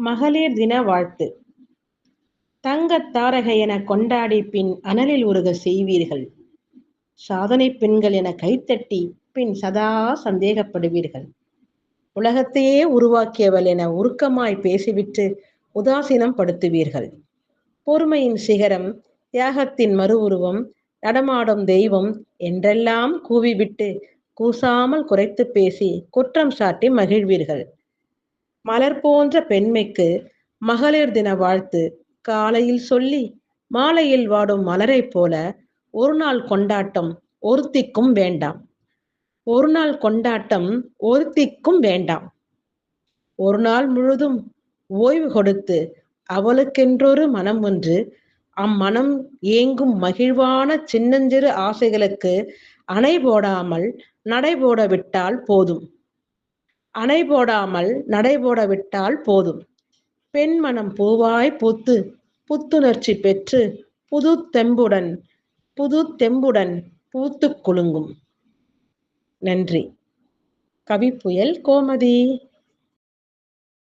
மகளிர் தின வாழ்த்து. தங்கத் தாரகை என கொண்டாடி பின் அனலில் உருக செய்வீர்கள். சாதனை பெண்கள் என கைத்தட்டி பின் சதா சந்தேகப்படுவீர்கள். உலகத்தையே உருவாக்கியவள் என உருக்கமாய் பேசிவிட்டு உதாசீனம் படுத்துவீர்கள். பொறுமையின் சிகரம் தியாகத்தின் மறு உருவம் நடமாடும் தெய்வம் என்றெல்லாம் கூவிவிட்டு கூசாமல் குறைத்து பேசி குற்றம் சாட்டி மகிழ்வீர்கள். மலர் போன்ற பெண்மைக்கு மகளிர் தின வாழ்த்து காலையில் சொல்லி மாலையில் வாடும் மலரைப் போல ஒரு நாள் கொண்டாட்டம் ஒருத்திக்கும் வேண்டாம். ஒரு நாள் கொண்டாட்டம் ஒருத்திக்கும் வேண்டாம். ஒரு நாள் முழுதும் ஓய்வு கொடுத்து அவளுக்கென்றொரு மனம் ஒன்று. அம்மனம் ஏங்கும் மகிழ்வான சின்னஞ்சிறு ஆசைகளுக்கு அணை போடாமல் நடை போட விட்டால் போதும். அணை போடாமல் நடை போட விட்டால் போதும். பெண் மனம் பூவாய் பூத்து புத்துணர்ச்சி பெற்று புது தெம்புடன் புது தெம்புடன் பூத்து குலுங்கும். நன்றி. கவிப்புயல் கோமதி.